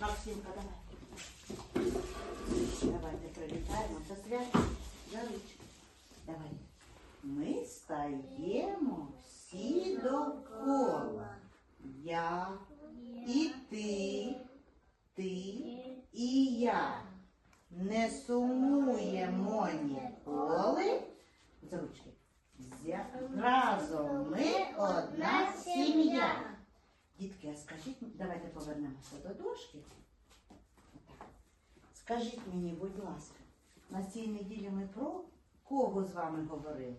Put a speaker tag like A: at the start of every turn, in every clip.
A: Максимка, давай. Давайте привітаємо. Це свято. За ручки. Давай. Ми стаємо всі довкола. Я і ти, ти і я. Не сумуємо ніколи. За ручки. Разом ми одна сім'я. Дітки, а скажіть, давайте повернемося до дошки. Отак. Скажіть мені, будь ласка, на цій неділі ми про кого з вами говорили?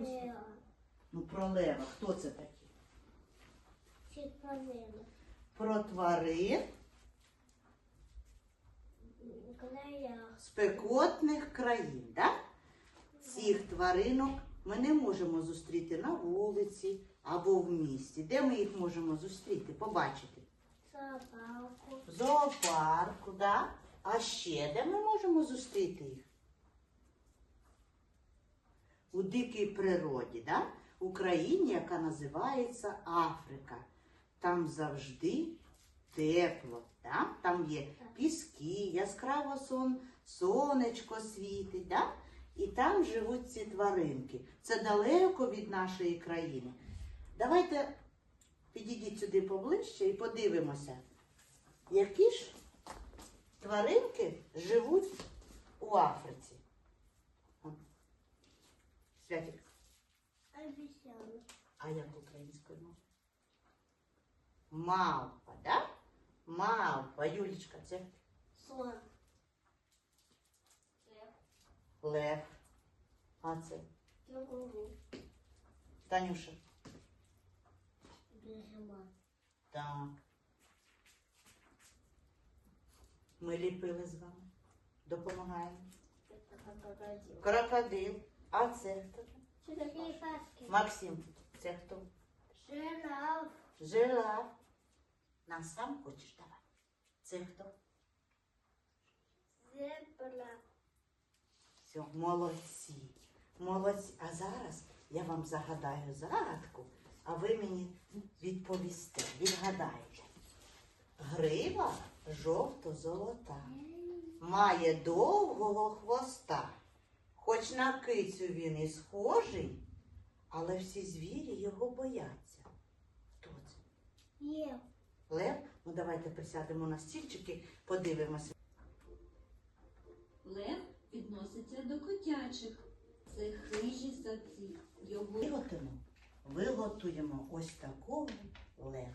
B: Лео.
A: Ну, про лева. Хто це такі?
B: Чиповина.
A: Про тварин спекотних країн. Да? Цих тваринок ми не можемо зустріти на вулиці або в місті. Де ми їх можемо зустріти, побачити?
B: Собаку.
A: В зоопарку, да? А ще де ми можемо зустріти їх? У дикій природі, да? У країні, яка називається Африка. Там завжди тепло, да? там є піски, яскраво сон, сонечко світить, да? і там живуть ці тваринки. Це далеко від нашої країни. Давайте підійдіть сюди поближче і подивимося, які ж тваринки живуть у Африці. Святик, а як українською мовою? Мавпа, да? Мавпа, Юлічка, це
B: Сон.
A: лев. А це
B: Кенгуру.
A: Танюша.
B: Бігема.
A: Так. Ми ліпили з вами. Допомагаємо.
B: Крокодил.
A: Крокодил. А це хто?
B: Черепашки.
A: Максим. Це хто?
B: Жираф.
A: Жираф. На сам хочеш давай. Це хто?
B: Зебра.
A: Все, молодці. Молодці. А зараз я вам загадаю загадку, а ви мені відповісте, відгадаєте. Грива жовто-золота, має довгого хвоста. Хоч на кицю він і схожий, але всі звірі його бояться. Хто це?
B: Є.
A: Лев? Ну давайте присядемо на стільчики, подивимося.
C: Лев відноситься до котячих. Це хижі савці. Його
A: Виготуємо, ось такого лева.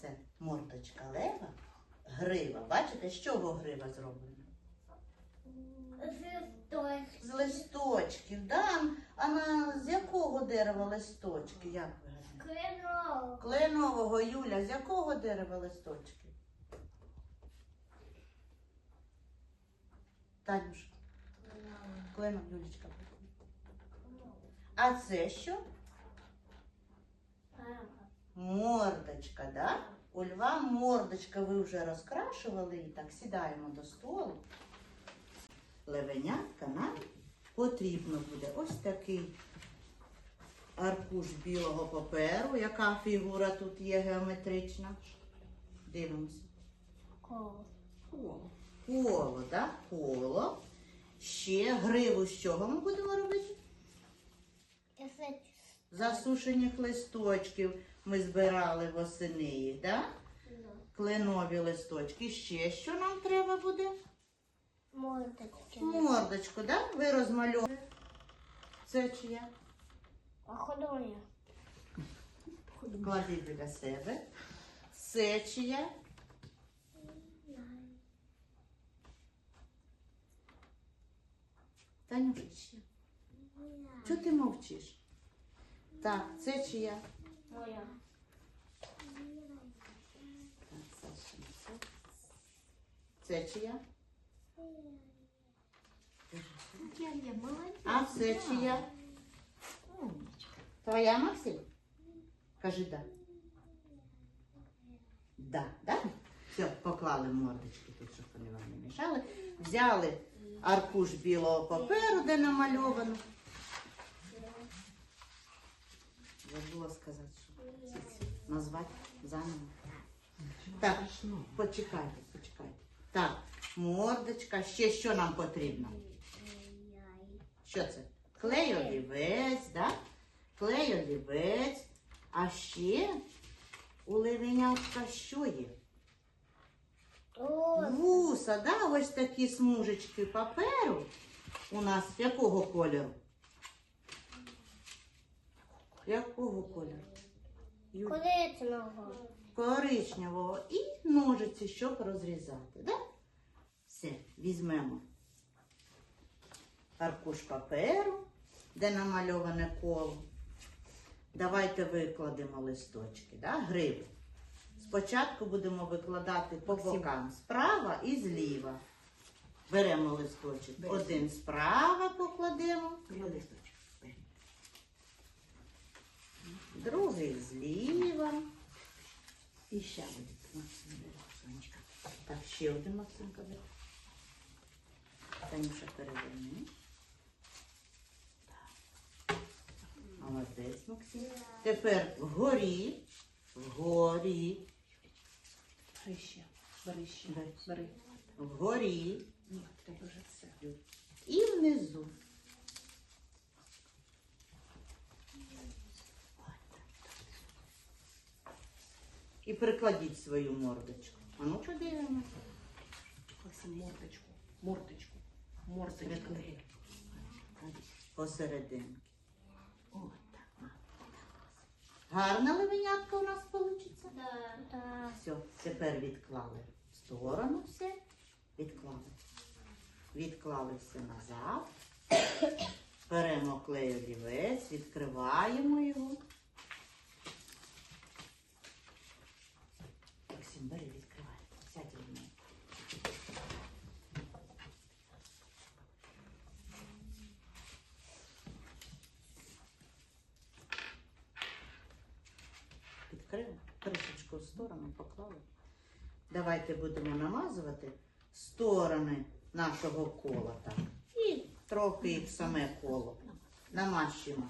A: Це мордочка лева, грива. Бачите, з чого грива зроблена?
B: Зісточки.
A: З листочків, да? А на, з якого дерева листочки? Як ви? Кленового Юля, з якого дерева листочки? Танюш, кленов Юлічка. А це що? Мордочка, да? У льва мордочка ви вже розкрашували і так сідаємо до столу. Левенятка нам потрібно буде ось такий аркуш білого паперу. Яка фігура тут є геометрична? Дивимося.
B: Коло.
A: Коло. Коло, да? Коло. Ще гриву з чого ми будемо робити? Засушених листочків ми збирали восени їх, да? Кленові листочки. Ще що нам треба буде?
B: Мордочки.
A: Мордочку, да? Ви розмальовуєте. Це чия?
B: Охолоня.
A: Клади біля себе. Це чия? Танюша, чия? Чого ти мовчиш? Так, це чия?
B: Моя.
A: Так. Це чия? А це чия? Твоя Максим? Кажи да. Да, да? Все, поклали мордочки тут, щоб вони вам не мішали. Взяли аркуш білого паперу, де намальовано. Забула сказати, що назвати заново. Так, почекайте, почекайте. Так, мордочка, ще що нам потрібно? Що це? Клей олівець, да? Клей олівець. А ще у левенятка що є? Вуса, да? Ось такі смужечки паперу. У нас якого кольору? Якого кольору? Ю-
B: коричневого.
A: коричневого і ножиці, щоб розрізати. Да? Все, візьмемо аркуш паперу, де намальоване коло. Давайте викладемо листочки, да? гриби. Спочатку будемо викладати по бокам справа і зліва. Беремо листочок. Один справа покладемо, другий зліва.
D: І ще буде Максим Сонечка.
A: Так, ще один Максимка бери. Танюша переверни. Так. Молодець, Максим. Тепер вгорі. Вгорі.
D: Бери ще, бери ще,
A: Бери. Вгорі.
D: Ні, треба вже все.
A: І внизу. І прикладіть свою мордочку. А ну подивимося.
D: Мордочку, мордочку, мордочку.
A: Посерединки.
D: От так.
A: Гарна левенятка у нас вийде.
B: Да.
A: Все, тепер відклали в сторону все. Відклали. Відклали все назад. Беремо клей олівець, відкриваємо його. Сторону поклали. Давайте будемо намазувати сторони нашого кола так. І трохи саме коло. Намащуємо.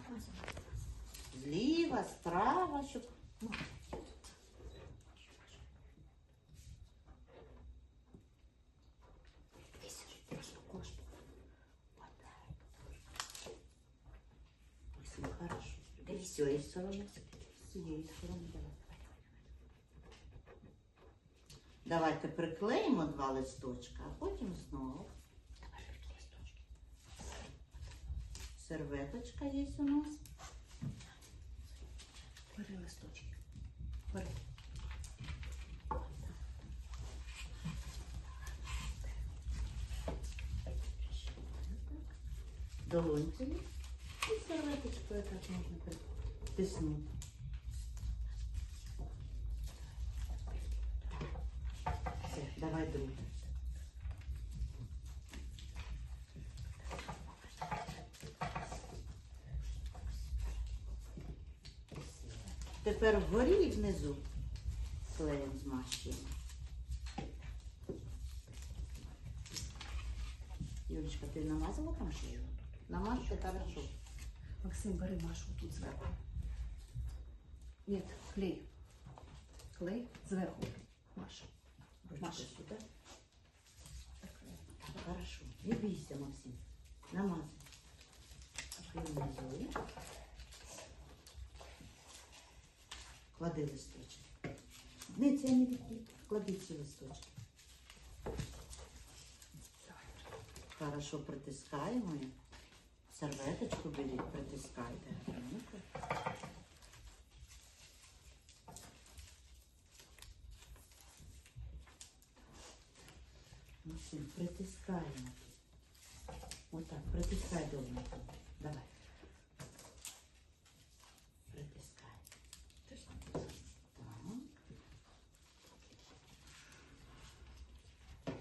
A: Зліва, справа, щоб. Максим, хорошо. З цієї сторони. З сторони давай. Давайте приклеїмо два листочка, а потім знову. Серветочка є у нас.
D: Бери листочки. Бери.
A: долонькою і серветочкою так можна притиснути. Все, давай друге. Тепер вгорі і внизу клеєм змащуємо. Юлечка, ти намазала там ще? Намажте хорошо.
D: Максим, бери Машу тут зверху. Ні, клей. Клей зверху. Маша. Маша.
A: сюди. Хорошо. Не бійся, Максим. Намазай. Ти. Клади листочки. Не, це не відкрити. Клади ці листочки. Хорошо притискаємо. Серветочку беріть, притискайте. Максим, притискаємо. Отак, притискай довго. Давай. Притискай. Так.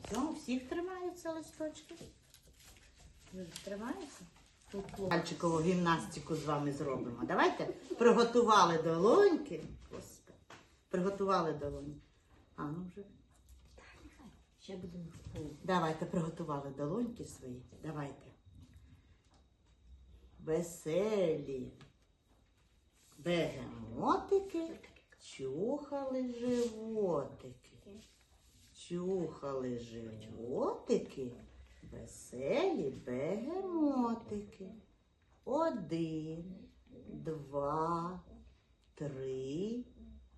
A: Все, у всіх тримаються листочки. Ви ж Пальчикову гімнастику з вами зробимо. Давайте приготували долоньки. Господи. Приготували долоньки. А ну вже.
D: Ще будемо.
A: Давайте приготували долоньки свої. Давайте. Веселі. Бегемотики Чухали животики. Чухали животики. Веселі бегемотики. Один, два, три,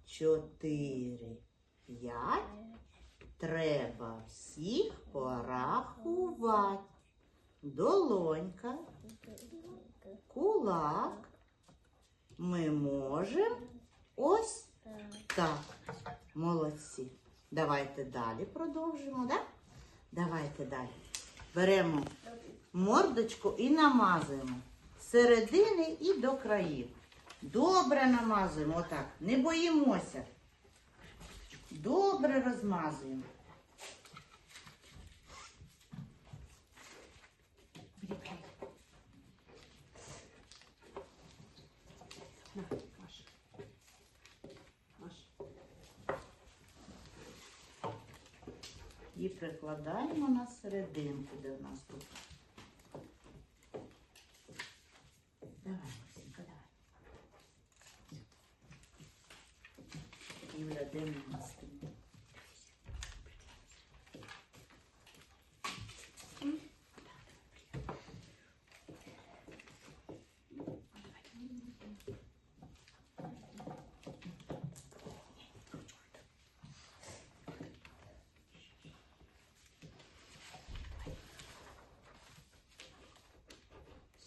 A: чотири, п'ять. Треба всіх порахувати. Долонька, кулак. Ми можемо ось так. Молодці. Давайте далі продовжимо, так? Давайте далі. Беремо мордочку і намазуємо з середини і до країв. Добре намазуємо, отак. Не боїмося. Добре розмазуємо. І прикладаємо на серединку, де в нас тут. Давай, Максимка, давай. Юля, де ми мастимо?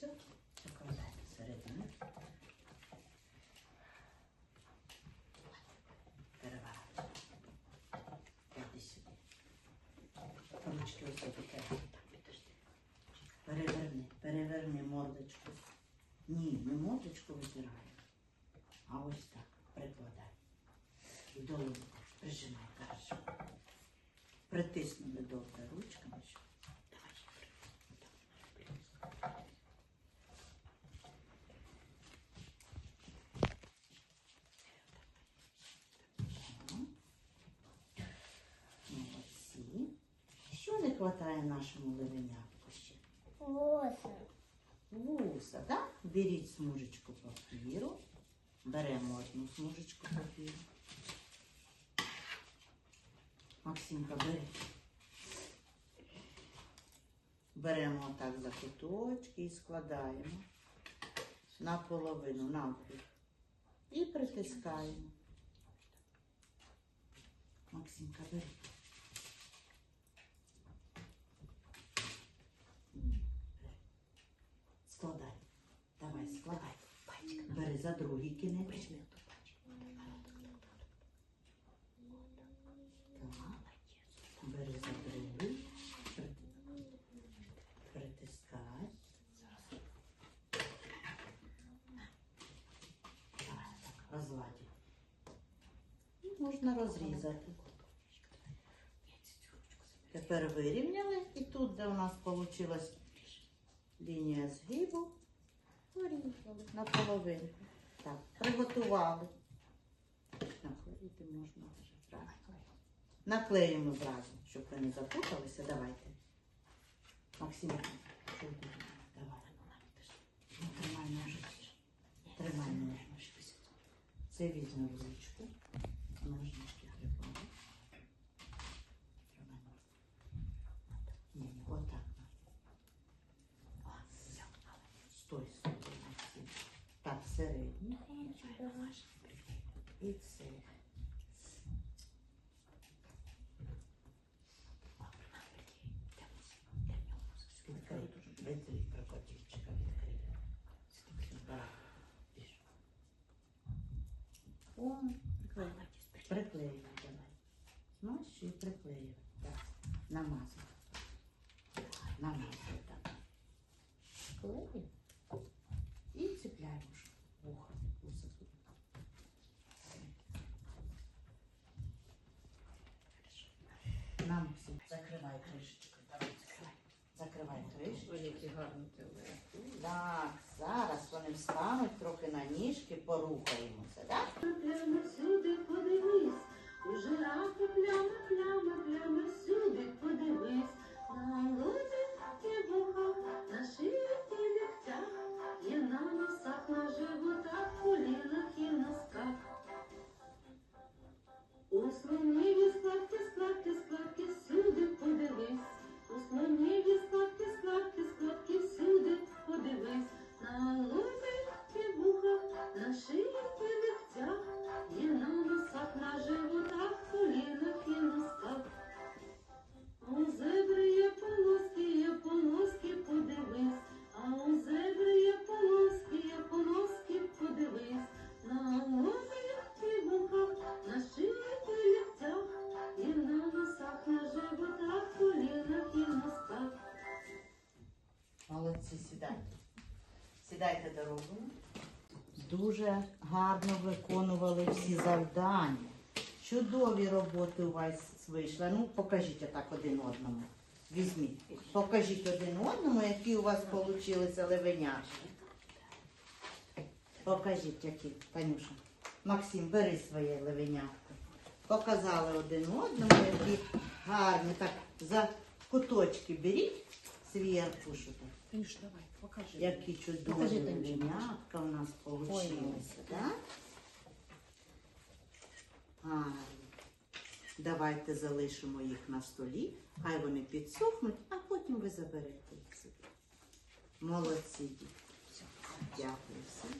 A: Все, закладаємо всередину. Переворачуємо. Клади сюди. Ручки ось таке. Переверни, переверни мордочку. Ні, не мордочку витираємо, а ось так прикладай. І прижимай хорошо. Притиснули добре ручками. щоб- Давай. Молодці. Що не вистачає нашому левенятку ще?
B: Воса.
A: Вуса, так? Беріть смужечку папіру. Беремо одну смужечку папіру. Максимка, бери. Беремо отак за куточки і складаємо на половину, навпіл. І притискаємо. Максимка, бери. М, бери. Складай. Давай, складай. Бери за другий кінець. Бери за другий. Притискай. Розладі. Можна розрізати. Тепер вирівняли і тут, де у нас вийшла лінія згибу, порізали наполовинку. Так, приготували. Наклеїти можна вже зразу. Наклеїмо зразу, щоб ви не запуталися. Давайте. Максим? Давай. Ну, тримай ножички. Тримай ножички. Це візьме ручку. Ножнички грибали. Тримай ножнички. Ні, отак. О, все. Стой, середній. І це. Відкрий, відкрий крокодильчика, відкрий. Так, більш. О, приклеїв. Давай. Знаєш, і приклеїв. Так, намазав. Намазав, так. Клеїв. І цепляємо ж вуха. вуса тут. На, Максим, закривай кришечку. Давай, закривай. Закривай кришечку.
D: Гарні.
A: Так, зараз вони встануть трохи на ніжки, порухаємося, дуже гарно виконували всі завдання. Чудові роботи у вас вийшли. Ну, покажіть отак один одному. Візьміть. Покажіть один одному, які у вас вийшли левеняшки. Покажіть, які, Танюша. Максим, бери своє левенятко. Показали один одному, які гарні. Так, за куточки беріть свій аркушик.
D: Танюш, давай, покажи.
A: Які чудові
D: Покажи,
A: у нас получилися, так? Гарно. Давайте залишимо їх на столі, хай вони підсохнуть, а потім ви заберете їх собі. Молодці, дітки. Дякую всім.